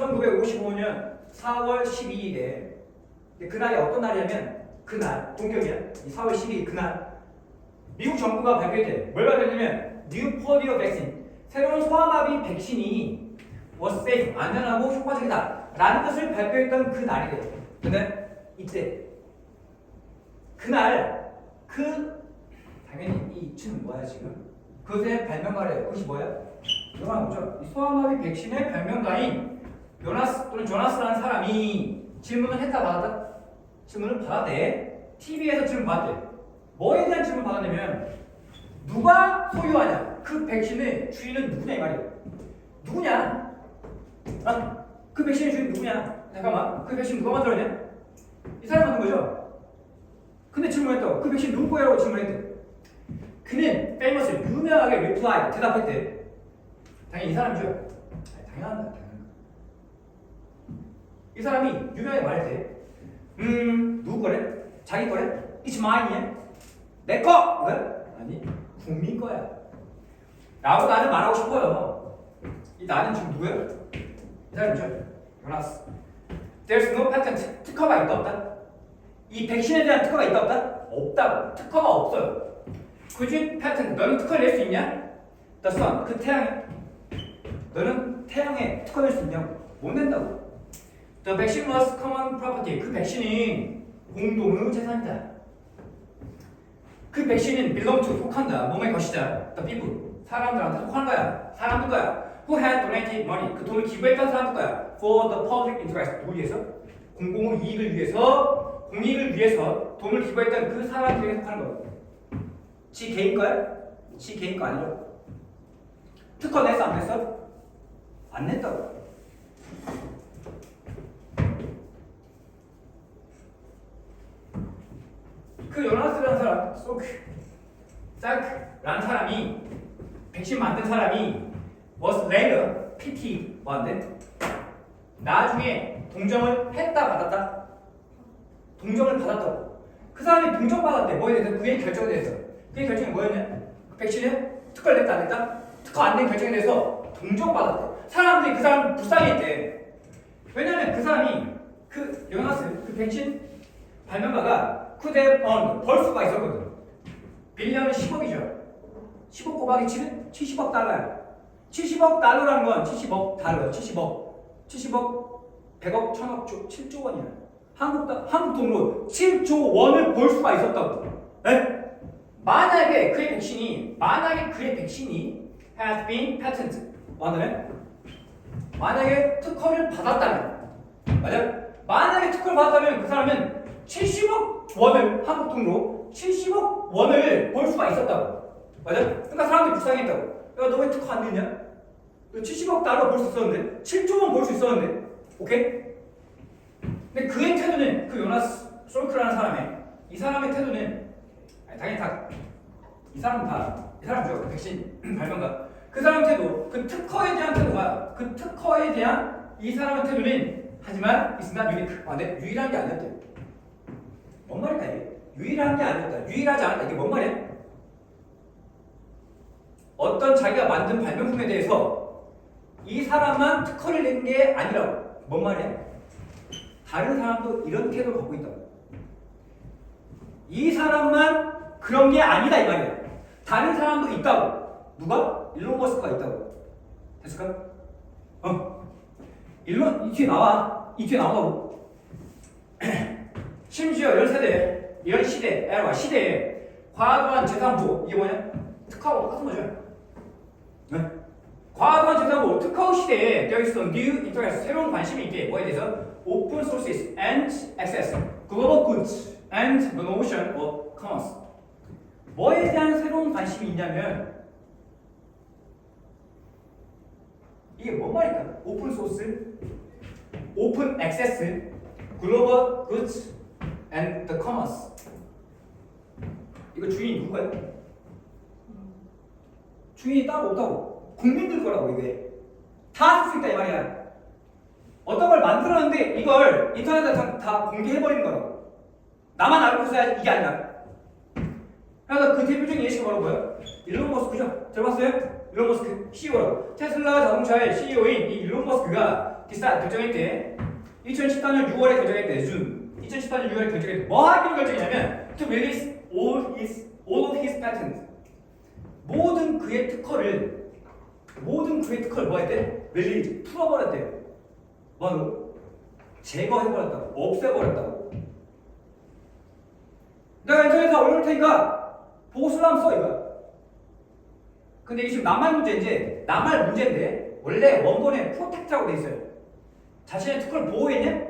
1955년 4월 12일에 그날이 어떤 날이냐면 그날 동경이야. 이 4월 12일 그날 미국 정부가 발표했대. 뭘 발표했냐면 뉴 포디오 백신 새로운 소아마비 백신이 was safe 안전하고 효과적이다 라는 것을 발표했던 그 날이 래. 근데 이때 그날 그 당연히 이 층은 뭐야 지금? 그것의 발명가래. 그것이 뭐야? 보죠. 이 소아마비 백신의 발명가인 요나스 또는 조나스라는 사람이 질문을 했다 받았다? 질문을 받았대. TV에서 질문 받았대. 뭐에 대한 질문 받았냐면 누가 소유하냐? 그 백신의 주인은 누구냐 이 말이야. 누구냐? 아, 그 백신의 주인 누구냐? 잠깐만, 그 백신 누가 만들었냐? 이 사람이 만든 거죠. 근데 질문했다고. 그 백신 누구 거라고 질문했대. 그는 famous 유명하게 reply 대답했대. 당연히 이 사람이죠. 당연하다. 이 사람이 유명하게 말했대. 음, 누구 거래? 자기 거래? It's mine이야. 내 거! 왜? 아니, 국민 거야. 라고 나는 말하고 싶어요. 이 나는 지금 누구야? 이 사람이죠. 요나스. There's no patent. 특허가 있다 없다? 이 백신에 대한 특허가 있다 없다? 없다고. 특허가 없어요. 굳이 패턴 너는 특허를 낼 수 있냐? The sun 그 태양에 너는 태양에 특허 낼 수 있냐고 못 낸다고 The vaccine was common property. 그 백신이 공동의 재산이다. 그 백신은 belong to 속한다. 몸의 것이다. The people. 사람들한테 속하는 거야. 사람들 거야. Who had donated money? 그 돈을 기부했던 사람들 거야. For the public interest. 누구 위해서? 공공의 이익을 위해서? 공익을 위해서 돈을 기부했던 그 사람들에게 속하는 거야 지 개인 거야? 지 개인 거 아니죠? 특허 냈어 안 냈어? 안 냈다고. 그 요나스라는 소크, 사크라는 사람이 백신 만든 사람이 was later PT 왔는데 나중에 동정을 했다 받았다? 동정을 받았다고. 그 사람이 동정 받았대. 뭐에 대해서? 그의 결정에 대해서. 그의 결정이 뭐였냐? 그 백신에 특허를 냈다 안 냈다? 특허 안 낸 결정에 대해서 동정 받았대. 사람들이 그 사람 불쌍했대. 왜냐면 그 사람이 그 요나스 그 백신 발명가가 쿠데 번 벌수가 있었거든. 빌리언은 10억이죠. 10억 곱하기 7은 70억 달러야. 70억 달러라는 건 70억 달러, 70억, 70억, 100억, 1000억, 7조 원이야. 한국, 다- 한국 돈으로 7조 원을 벌 수가 있었다고. 에? 만약에 그의 백신이, 만약에 그의 백신이 has been patented. 만약에, 만약에 특허를 받았다면, 맞아? 만약에 특허를 받았다면 그 사람은 70억 원을, 한국 돈으로 70억 원을 벌 수가 있었다고. 맞아? 그러니까 사람들이 불쌍했다고. 야, 너 왜 특허 안 냈냐? 너 70억 달러 벌 수 있었는데? 7조 원 벌 수 있었는데? 오케이? 근데 그의 태도는 그 요나스 솔크라는 사람의 이 사람의 태도는 아니, 당연히 다 이 사람 다이 사람이죠 백신 발명가 그 사람 태도 그 특허에 대한 태도가 그 특허에 대한 이 사람의 태도는 하지만 not unique 아, 네, 유일한 게 아니었대 뭔 이게 유일한 게 아니었다 유일하지 않았다 이게 뭔 말이야 어떤 자기가 만든 발명품에 대해서 이 사람만 특허를 낸 게 아니라고 뭔 말이야 다른 사람도 이런 태도를 갖고 있다고. 이 사람만 그런 게 아니다 이 말이야. 다른 사람도 있다고. 누가? 일론 머스크가 있다고. 됐을까? 어. 일론 이 뒤에 나와. 이 뒤에 나오다고. 심지어 이런 세대, 이런 시대, 에라 시대에 과도한 재산부 이게 뭐냐? 특허하고 똑같은 거죠. 네? 과도한 재산부 특허 시대에 is a new interest 새로운 관심이 있게 뭐에 대해서 open sources and access global goods and the notion of commerce 뭐에 대한 새로운 관심이 있냐면 이게 뭔 말일까? 오픈 소스, 오픈 액세스, 글로벌 goods and the commerce 이거 주인이 누구야? 주인이 따로 없다고. 국민들 거라고 이게. 다 쓸 수 있다 이 말이야. 어떤 걸 만들었는데 이걸 인터넷에 다, 다 공개해버리는 거라고. 나만 알고 있어야 이게 아니라. 그래서 그 대표적인 예시가 바로 뭐야? 일론 머스크죠? 들어봤어요? 일론 머스크 CEO라고. 테슬라 자동차의 CEO인 이 일론 머스크가 디사 결정했대. 2014년 6월에 결정했대 준 2014년 6월에 결정했대 뭐 하기로 결정했냐면 to release all his all of his patents 모든 그의 특허를 모든 그의 특허를 뭐 했대? release 풀어버렸대요 뭐하고? 제거해버렸다고 없애버렸다고 내가 인터넷에 올려놓을 테니까 보고 쓰려면 써 이거야 근데 이게 지금 낱말 문제인데 낱말 문제인데 원래 원본에 프로텍트라고 돼 있어요. 자신의 특허를 보호했냐?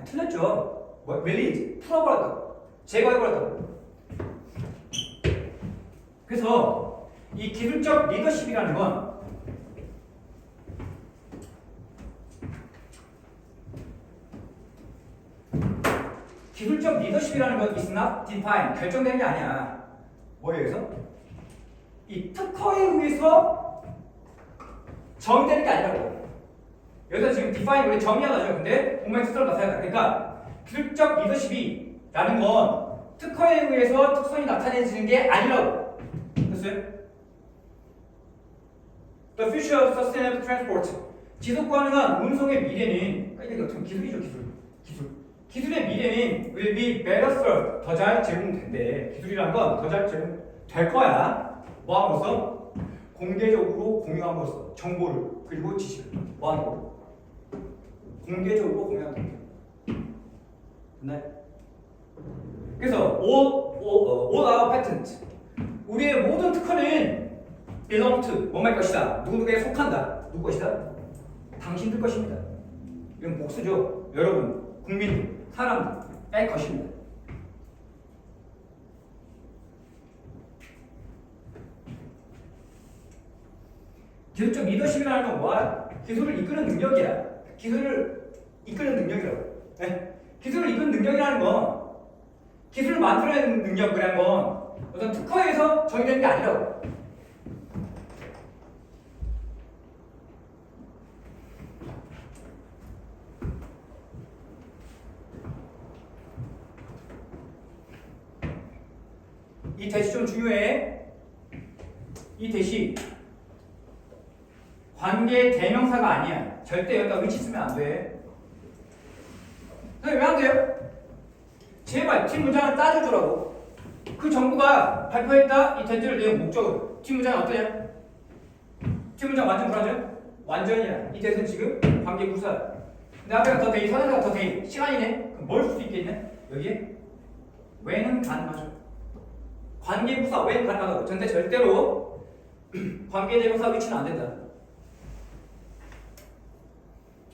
아니 틀렸죠. 뭐 릴리즈 풀어버렸다고 제거해버렸다고. 그래서 이 기술적 리더십이라는 건 기술적 리더십이라는 건 is not defined 결정된 게 아니야. 뭐예요, 여기서? 이 특허에 의해서 정의되는 게 아니라고. 여기서 지금 define 우리 정의하다죠. 근데 공명 특성을 나타낸다. 그러니까 기술적 리더십이라는 건 특허에 의해서 특성이 나타내지는 게 아니라고. 됐어요? The future of sustainable transport. 지속 가능한 운송의 미래는 아, 이게 어떻게 기술이죠, 기술. 기술. 기술의 미래는 will be better served. 더 잘 제공된대. 기술이란 건 더 잘 제공될 거야. 뭐 함으로써 공개적으로 공유함으로써 정보를 그리고 지식을 뭐하는 공개적으로 공유한다. 네. 그래서 all, all, all our patent 우리의 모든 특허는 belong to 뭐할 것이다. 누구누구에 속한다. 누구 것이다? 당신들 것입니다. 이건 복수죠. 여러분, 국민들, 사람들의 것입니다. 기술적 리더십이라는 건 뭐야? 기술을 이끄는 능력이야. 기술을 이끄는 능력이라고. 네? 기술을 이끄는 능력이라는 건 기술을 만들어내는 능력이라는 건 어떤 특허에서 정의되는 게 아니라고. 이 대시 좀 중요해. 이 대시 관계 대명사가 아니야. 절대 여기다 위치 쓰면 안 돼. 왜안 돼요? 제발 팀 문장을 따져주라고. 그 정부가 발표했다 이 대지를 내용 목적으로 팀 문장이 어떠냐? 팀 문장 완전 불안해요? 완전이야. 이 대는 지금 관계 부사. 근데 앞에가 더 데이, 선행사가 더 데이. 시간이네. 그럼 뭘쓸수 있겠냐? 여기에 왜는 가능하죠. 관계 부사 왜 가능하다고? 근데 절대로 관계 대명사 위치는 안 된다.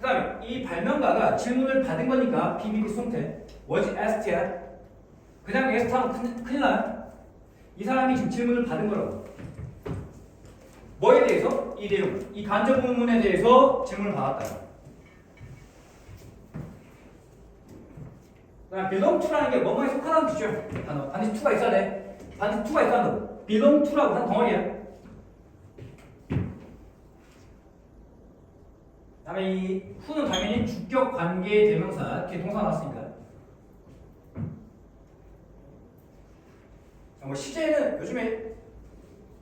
그 다음에 이 발명가가 질문을 받은 거니까 비밀이 송태 was asked야? 그냥 asked 하면 큰- 큰일 나요. 이 사람이 지금 질문을 받은 거라고. 뭐에 대해서? 이 내용. 이 간접 문문에 대해서 질문을 받았다 그다음 belong to라는 게 뭐뭐에 속하다는 뜻이죠 단어. 반드시 to가 있어야 돼. 반드시 to가 있어야 한다고. belong to라고 한 덩어리야 다음에 이 후는 당연히 주격 관계 대명사 뒤에 동사 나왔으니까. 자, 뭐 시제는 요즘에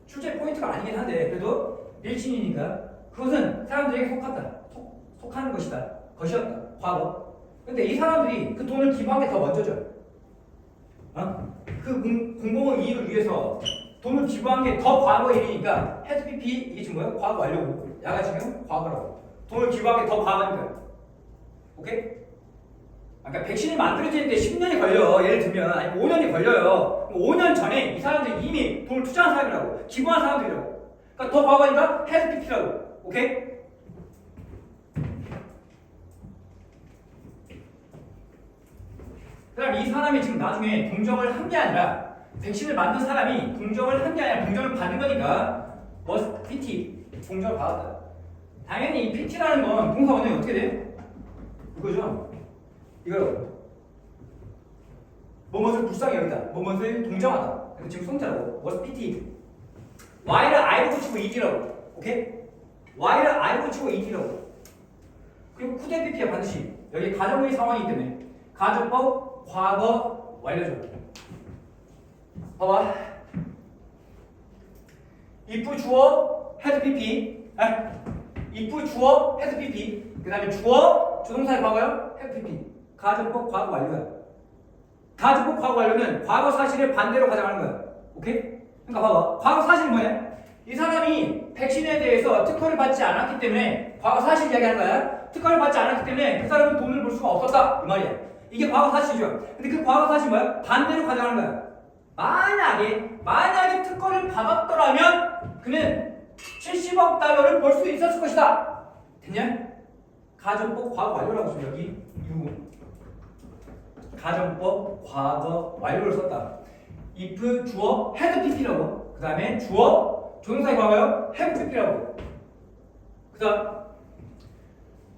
출제 포인트가 아니긴 한데 그래도 일진이니까 그것은 사람들에게 속한다. 속, 속하는 것이다. 것이었다. 과거. 근데 이 사람들이 그 돈을 기부한 게 더 먼저죠. 어? 그 공, 공공의 이익을 위해서 돈을 기부한 게 더 과거의 일이니까 헤드 PP 이게 지금 뭐야? 과거 완료고 야가 지금 과거라고. 돈을 기부하기 더 과하니까요. 오케이? 아까 백신이 만들어지는데 10년이 걸려. 예를 들면 아니 5년이 걸려요. 5년 전에 이 사람들이 이미 돈을 투자한 사람이라고. 기부한 사람들이라고. 그러니까 더 과거니까 헤드피피라고. 오케이? 그다음 이 사람이 지금 나중에 동정을 한 게 아니라 백신을 만든 사람이 동정을 한 게 아니라 동정을 받은 거니까 뭐 PT 동정을 받았다. 당연히 이 PT라는 건 동사 원형이 어떻게 돼? 이거죠. 이거요. 뭐뭇을 불쌍히 여기다. 뭐뭇을 동정하다. 그래서 지금 송자라고. was PT. Y를 I로 붙이고 ED라고. 오케이? Y를 I로 붙이고 ED라고. 그리고 쿠데 PP야 반드시. 여기 가정의 상황이기 때문에. 가정법, 과거, 완료죠. 봐봐. if 주어 has pp 아, if 주어 has pp 그 다음에 주어 조동사의 과거요 have pp 가정법 과거 완료야. 가정법 과거 완료는 과거 사실을 반대로 가정하는 거야. 오케이? 그러니까 봐봐. 과거 사실은 뭐냐? 이 사람이 백신에 대해서 특허를 받지 않았기 때문에 과거 사실 이야기하는 거야. 특허를 받지 않았기 때문에 그 사람은 돈을 벌 수가 없었다. 이 말이야. 이게 과거 사실이죠. 근데 그 과거 사실이 뭐야? 반대로 가정하는 거야. 만약에 만약에 특허를 받았더라면 그는 70억 달러를 벌 수 있었을 것이다. 됐냐? 가정법 과거 완료라고 써 여기 이부 가정법 과거 완료를 썼다. if 주어 had pp라고 그 다음에 주어 조동사의 과거요 have pp라고 그 다음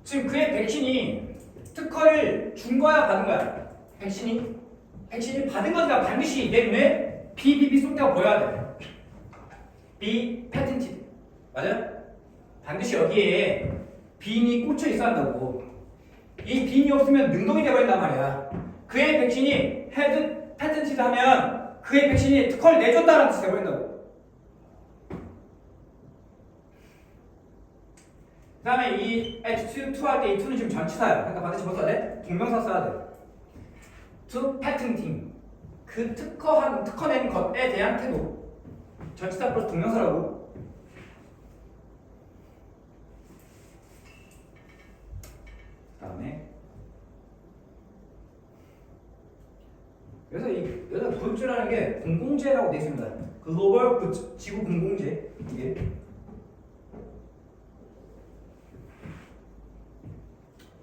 지금 그의 백신이 특허를 준 거야 받은 거야 백신이 백신이 받은 거니까 반드시 내 눈에 BBB 쏜다고 보여야 돼. B patented 맞아요? 반드시 여기에 빈이 꽂혀 있어야 한다고. 이 빈이 없으면 능동이 돼버린단 말이야. 그의 백신이 헤드 patented 하면 그의 백신이 특허를 내줬다는 뜻이 돼버린다고. 그 다음에 이 attitude to 할때이 to는 지금 전치사야. 그러니까 반드시 뭐 써야 돼? 동명사 써야 돼. to patenting 그 특허한 특허낸 것에 대한 태도 전치사 플러스 동명사라고 다음에 그래서 이 여기서 굿즈라는 게 공공재라고 되어 있습니다 글로벌 굿즈 지구 공공재 이게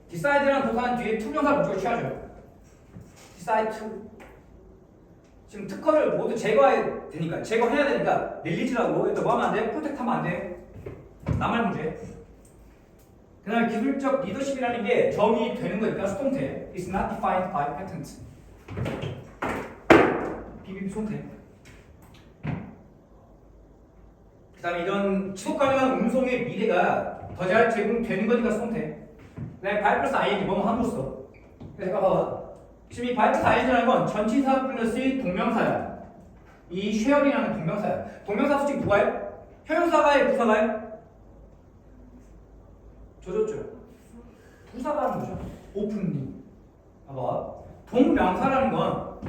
디사이드라는 도사는 뒤에 투명사 목적을 취하죠 to 지금 특허를 모두 제거해야 되니까 제거해야 되니까 릴리즈라고 일단 뭐 하면 안 돼? 프로텍트 하면 안 돼. 나말 문제. 그 다음에 기술적 리더십이라는 게 정의 되는 거니까 수동태. It's not defined by patent. 비비비 수동태. 그 다음에 이런 지속 가능한 운송의 미래가 더 잘 제공되는 거니까 수동태. 그 다음에 바이 플러스 ing 뭐뭐 함으로써. 그래서 봐봐. 지금 이 바이브스 아이즈라는 건 전치사 플러스 동명사야. 이 쉐어링이라는 동명사야. 동명사 수직 누가요? 형용사가요? 부사가요? 부사가 하는 거죠. 오픈리. 봐봐. 동명사라는 건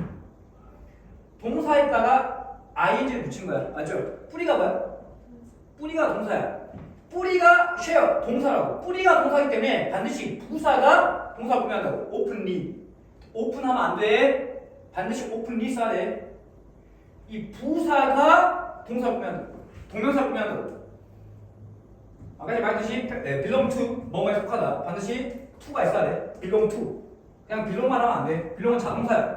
동사에다가 ing를 붙인 거야. 맞죠? 뿌리가 뭐야? 뿌리가 동사야. 뿌리가 쉐어 동사라고. 뿌리가 동사기 때문에 반드시 부사가 동사 구매한다고. 오픈리. 오픈하면 안 돼. 반드시 오픈리 써야 돼. 이 부사가 동사 꾸면 동명사 꾸면 아까 말했듯이 네, belong to 뭐뭐에 속하다. 반드시 to가 있어야 돼. belong to. 그냥 belong만 하면 안 돼. belong은 자동사야.